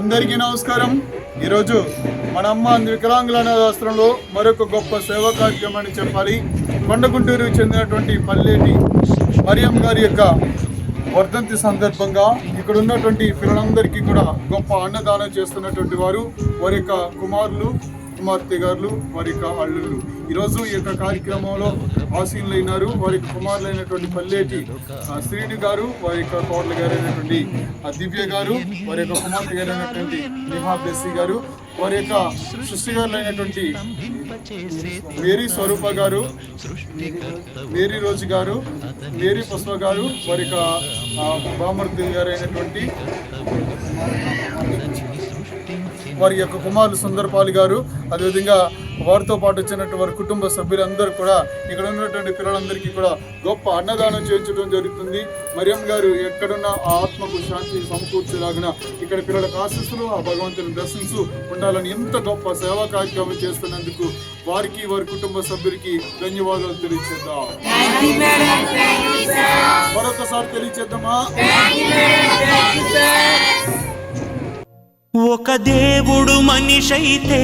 అందరికీ నమస్కారం. ఈరోజు మన అమ్మ వికలాంగుల అనాథాశ్రమంలో మరొక గొప్ప సేవా కార్యక్రమాన్ని చెప్పాలి. కొండగుంటూరుకు చెందినటువంటి పల్లెటి మరియం గారి యొక్క వర్ధంతి సందర్భంగా ఇక్కడ ఉన్నటువంటి పిల్లలందరికీ కూడా గొప్ప అన్నదానం చేస్తున్నటువంటి వారు వారి యొక్క కుమారులు కుమార్తె గారు వారి యొక్క అల్లుళ్ళు. ఈరోజు ఈ యొక్క కార్యక్రమంలో ఆసీనులైనారు. వారి యొక్క కుమారులైనటువంటి పల్లేటి ఆ, శ్రీని గారు వారి యొక్క కోడలు గారు అయినటువంటి ఆ, దివ్య గారు వారి యొక్క కుమార్తె గారు అయినటువంటి నిహా బెస్సి గారు వారి యొక్క సృష్టి గారులు అయినటువంటి మేరీ స్వరూప గారు మేరీ రోజు గారు మేరీ పుష్ప గారు వారి యొక్క ఆ, బామర్ది గారు అయినటువంటి వారి యొక్క కుమారులు సుందరపాలి గారు అదేవిధంగా వారితో పాటు వచ్చినట్టు వారి కుటుంబ సభ్యులందరూ కూడా ఇక్కడ ఉన్నటువంటి పిల్లలందరికీ కూడా గొప్ప అన్నదానం చేయించడం జరుగుతుంది. మరియం గారు ఎక్కడున్న ఆ ఆత్మకు శాంతి సమకూర్చేలాగిన ఇక్కడ పిల్లలకు ఆశీస్సులు ఆ భగవంతుని దర్శించు ఉండాలని ఎంత గొప్ప సేవా కార్యక్రమం చేస్తున్నందుకు వారికి వారి కుటుంబ సభ్యులకి ధన్యవాదాలు తెలియచేద్దాం. మరొకసారి తెలియచేద్దామా? ఒక దేవుడు మనిషైతే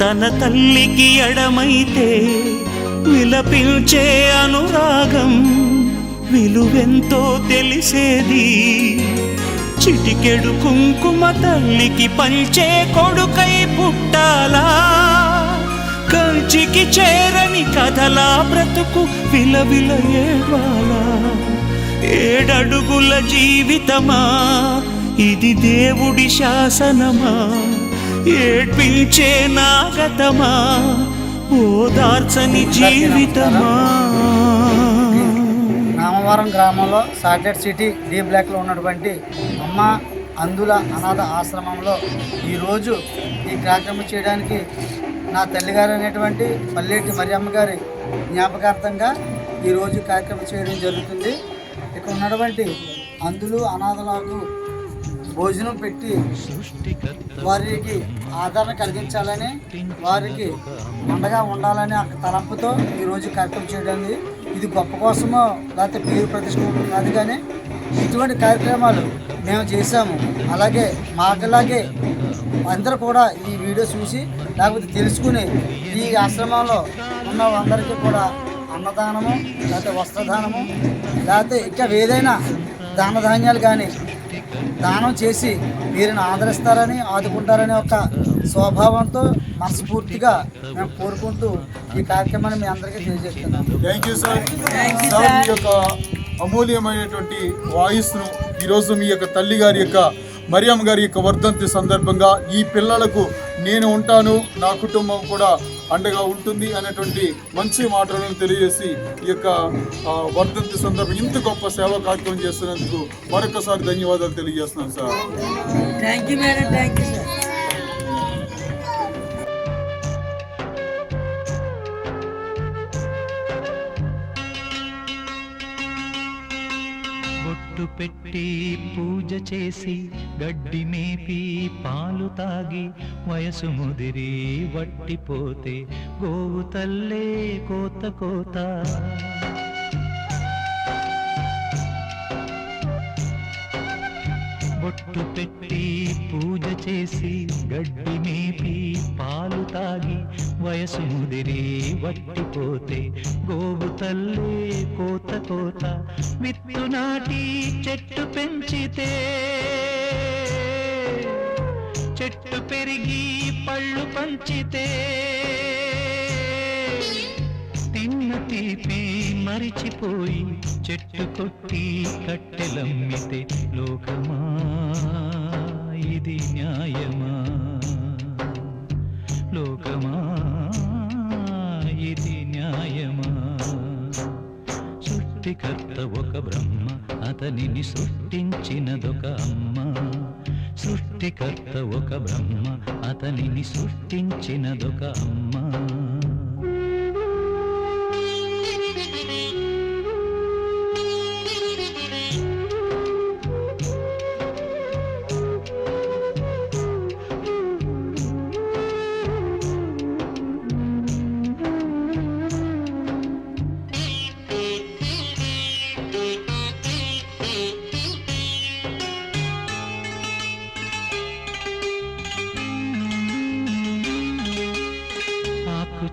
తన తల్లికి ఎడమైతే విలపించే అనురాగం విలువెంతో తెలిసేది. చిటికెడు కుంకుమ తల్లికి పంచే కొడుకై పుట్టాలా? కంచికి చేరని కథలా బ్రతుకు విలవిల ఏడ్వాలా ఏడడుగుల జీవితమా? ఇది దేవుడి శాసనమా? ఏడ్పించే నాగతమా ఓదార్చని జీవితమా? రామవరం గ్రామంలో సాటెడ్ సిటీ డి బ్లాక్లో ఉన్నటువంటి అమ్మ అందుల అనాథ ఆశ్రమంలో ఈరోజు ఈ కార్యక్రమం చేయడానికి నా తల్లిగారు అనేటువంటి పల్లెటి మరియమ్మ గారి జ్ఞాపకార్థంగా ఈరోజు కార్యక్రమం చేయడం జరుగుతుంది. ఇక్కడ ఉన్నటువంటి అందులు అనాథలకు భోజనం పెట్టి వారికి ఆదరణ కలిగించాలని వారికి అండగా ఉండాలని తలంపుతో ఈరోజు కార్యక్రమం చేయడానికి ఇది గొప్ప కోసమో లేకపోతే పేరు ప్రతిష్ట కాదు కానీ ఇటువంటి కార్యక్రమాలు మేము చేశాము. అలాగే మాకులాగే అందరూ కూడా ఈ వీడియో చూసి లేకపోతే తెలుసుకుని ఈ ఆశ్రమంలో ఉన్న అందరికీ కూడా అన్నదానము లేకపోతే వస్త్రదానము లేకపోతే ఇంకా ఏదైనా దాన ధాన్యాలు కానీ దానం చేసి వీరిని ఆదరిస్తారని ఆదుకుంటారనే ఒక స్వభావంతో మనస్ఫూర్తిగా మేము కోరుకుంటూ ఈ కార్యక్రమాన్ని మీ అందరికీ తెలియజేస్తున్నాము థ్యాంక్ యూ సార్ సార్ మీ యొక్క అమూల్యమైనటువంటి వాయిస్ను ఈరోజు మీ యొక్క తల్లి గారి యొక్క మరియమ్మ గారి యొక్క వర్ధంతి సందర్భంగా ఈ పిల్లలకు నేను ఉంటాను నా కుటుంబం కూడా అండగా ఉంటుంది అనేటువంటి మంచి మాటలను తెలియజేసి ఈ యొక్క వర్ధంతి సందర్భం ఇంత గొప్ప సేవా కార్యక్రమం చేస్తున్నందుకు మరొకసారి ధన్యవాదాలు తెలియజేస్తున్నాను సార్. థ్యాంక్ పెట్టి పూజ చేసి గడ్డి మేపి పాలు తాగి వయసు ముదిరి వట్టిపోతే గోవు తల్లే కోత కోత. బొట్టు పెట్టి పూజ చేసి గడ్డి మేపి పాలు తాగి వయసు ముదిరి వట్టిపోతే గోవు తల్లే కోత కోత విత్తు నాటి చెట్టు పెంచితే. చెట్టు పెరిగి పళ్ళు పంచితే. తీపి మరిచిపోయి చెట్టు కొట్టి కట్టెలమ్మితే లోకమా? ఇది న్యాయమా? లోకమా? ఇది న్యాయమా? సృష్టికర్త ఒక బ్రహ్మ అతనిని సృష్టించినదొక అమ్మ. సృష్టికర్త ఒక బ్రహ్మ అతనిని సృష్టించినదొక అమ్మ.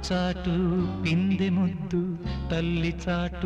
చాటు పిందె ముద్దు తల్లి చాటు.